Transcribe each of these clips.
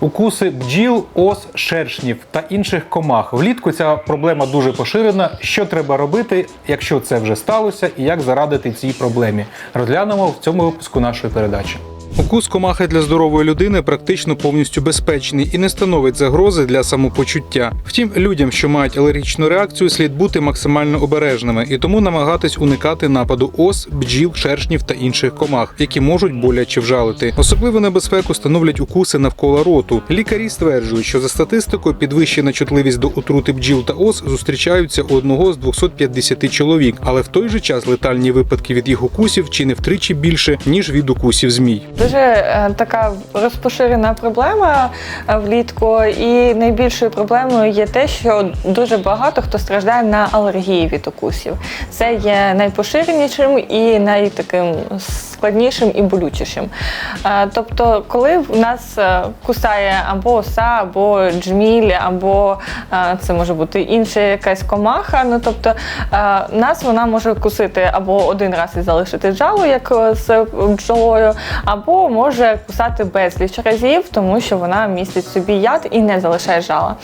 Укуси бджіл, ос, шершнів та інших комах. Влітку ця проблема дуже поширена. Що треба робити, якщо це вже сталося, і як зарадити цій проблемі? Розглянемо в цьому випуску нашої передачі. Укус комахи для здорової людини практично повністю безпечний і не становить загрози для самопочуття. Втім, людям, що мають алергічну реакцію, слід бути максимально обережними і тому намагатись уникати нападу ос, бджіл, шершнів та інших комах, які можуть боляче вжалити. Особливу небезпеку становлять укуси навколо роту. Лікарі стверджують, що за статистикою підвищена чутливість до отрути бджіл та ос зустрічаються у одного з 250 чоловік, але в той же час летальні випадки від їх укусів чи не втричі більше ніж від укусів змій. Дуже е, така розпоширена проблема е, влітку, і найбільшою проблемою є те, що дуже багато хто страждає на алергії від укусів. Це є найпоширенішим і найтаким складнішим і болючішим. Е, Тобто, коли в нас е, кусає або оса, або джміль, або е, це може бути інша якась комаха. Ну тобто нас вона може кусити або один раз і залишити жало, як з бджолою, або може кусати безліч разів, тому що вона містить собі яд і не залишає жала.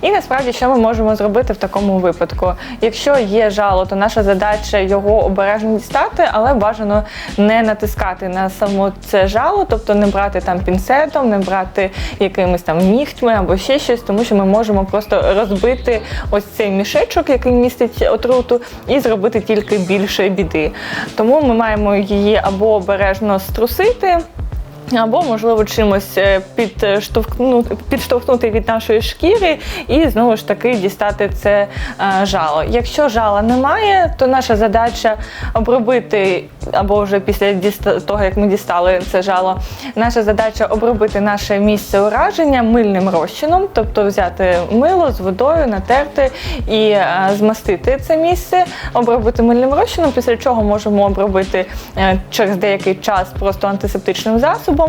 І насправді, що ми можемо зробити в такому випадку? Якщо є жало, то наша задача його обережно дістати, але бажано не натискати на само це жало, тобто не брати там пінцетом, не брати якимись там нігтьми або ще щось, тому що ми можемо просто розбити ось цей мішечок, який містить отруту, і зробити тільки більше біди. Тому ми маємо її або обережно струсити. Або, можливо, чимось е, підштовхнути, підштовхнути від нашої шкіри і знову ж таки дістати це е, жало. Якщо жала немає, то наша задача обробити, або вже після того, як ми дістали це жало, наша задача обробити наше місце ураження мильним розчином, тобто взяти мило з водою, натерти і е, змастити це місце, обробити мильним розчином, після чого можемо обробити е, через деякий час просто антисептичним засобом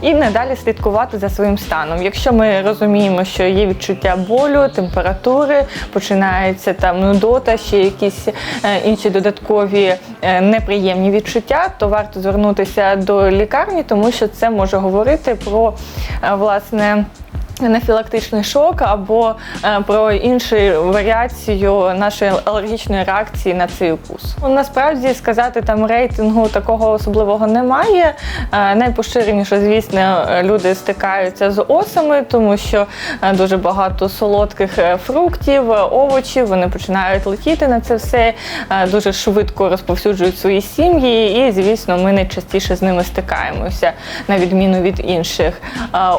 і надалі слідкувати за своїм станом. Якщо ми розуміємо, що є відчуття болю, температури, починається там нудота, ще якісь е, інші додаткові е, неприємні відчуття, то варто звернутися до лікарні, тому що це може говорити про е, власне. Анафілактичний шок або е, про іншу варіацію нашої алергічної реакції на цей укус. Ну, Насправді сказати там рейтингу такого особливого немає. Е, найпоширеніше, звісно, люди стикаються з осами, тому що е, дуже багато солодких фруктів, овочів. Вони починають летіти на це все, дуже швидко розповсюджують свої сім'ї, і звісно, ми найчастіше з ними стикаємося, на відміну від інших.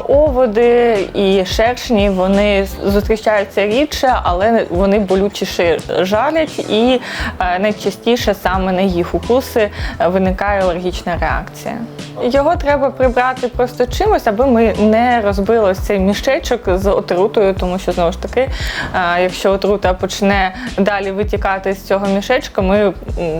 Оводи і шершні вони зустрічаються рідше, але вони болючіше жалять, і е, найчастіше саме на їх укуси е, виникає алергічна реакція. Його треба прибрати просто чимось, аби ми не розбили цей мішечок з отрутою, тому що знову ж таки, е, якщо отрута почне далі витікати з цього мішечка, ми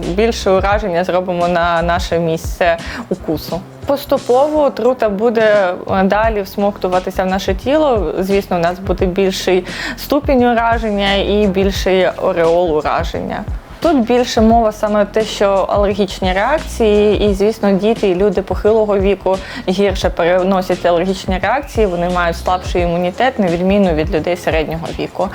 більше ураження зробимо на наше місце укусу. Поступово отрута буде е, далі всмоктуватися в наше тіло. Звісно, у нас буде більший ступінь ураження і більший ореол ураження. Тут більше мова саме те, що алергічні реакції, і звісно, діти і люди похилого віку гірше переносять алергічні реакції, вони мають слабший імунітет, на відміну від людей середнього віку.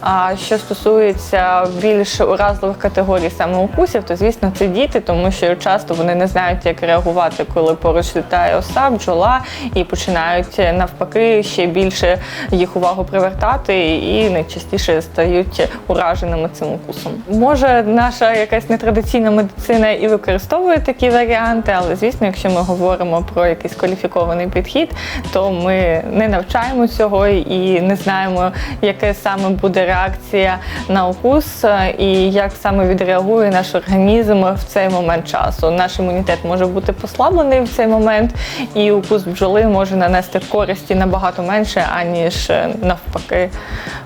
А що стосується більш уразливих категорій саме укусів, то звісно це діти, тому що часто вони не знають, як реагувати, коли поруч літає оса, бджола, і починають навпаки ще більше їх увагу привертати, і найчастіше стають ураженими цим укусом. Може, наша якась нетрадиційна медицина і використовує такі варіанти, але звісно, якщо ми говоримо про якийсь кваліфікований підхід, то ми не навчаємо цього і не знаємо, яке саме буде реакція на укус е, і як саме відреагує наш організм в цей момент часу. Наш імунітет може бути послаблений в цей момент, і укус бджоли може нанести користі набагато менше, аніж е, навпаки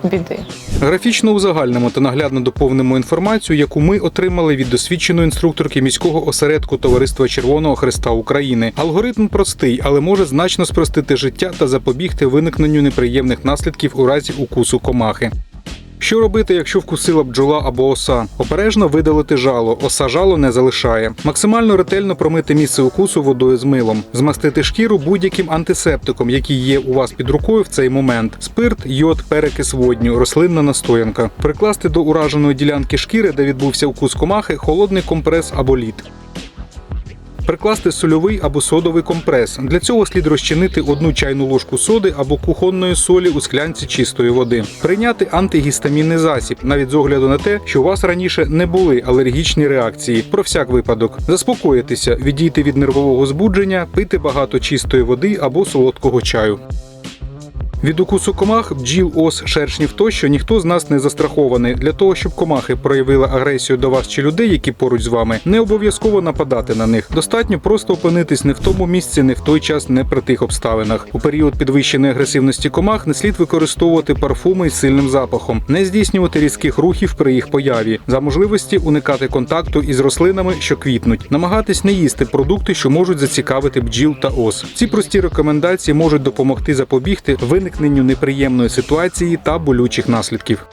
біди. Графічно узагальнимо та наглядно доповнимо інформацію, яку ми отримали від досвідченої інструкторки міського осередку Товариства Червоного Христа України. Алгоритм простий, але може значно спростити життя та запобігти виникненню неприємних наслідків у разі укусу комахи. Що робити, якщо вкусила бджола або оса? Обережно видалити жало. Оса жало не залишає. Максимально ретельно промити місце укусу водою з милом, змастити шкіру будь-яким антисептиком, який є у вас під рукою в цей момент: спирт, йод, перекис водню, рослинна настоянка. Прикласти до ураженої ділянки шкіри, де відбувся укус комахи, холодний компрес або лід. Прикласти сольовий або содовий компрес. Для цього слід розчинити одну чайну ложку соди або кухонної солі у склянці чистої води. Прийняти антигістамінний засіб, навіть з огляду на те, що у вас раніше не були алергічні реакції. Про всяк випадок. Заспокоїтися, відійти від нервового збудження, пити багато чистої води або солодкого чаю. Від укусу комах, бджіл, ос, шершнів тощо ніхто з нас не застрахований. Для того, щоб комахи проявили агресію до вас чи людей, які поруч з вами, не обов'язково нападати на них. Достатньо просто опинитись не в тому місці, не в той час, не при тих обставинах. У період підвищеної агресивності комах не слід використовувати парфуми з сильним запахом, не здійснювати різких рухів при їх появі, за можливості уникати контакту із рослинами, що квітнуть, намагатись не їсти продукти, що можуть зацікавити бджіл та ос. Ці прості рекомендації можуть допомогти запобігти виникненню неприємної ситуації та болючих наслідків.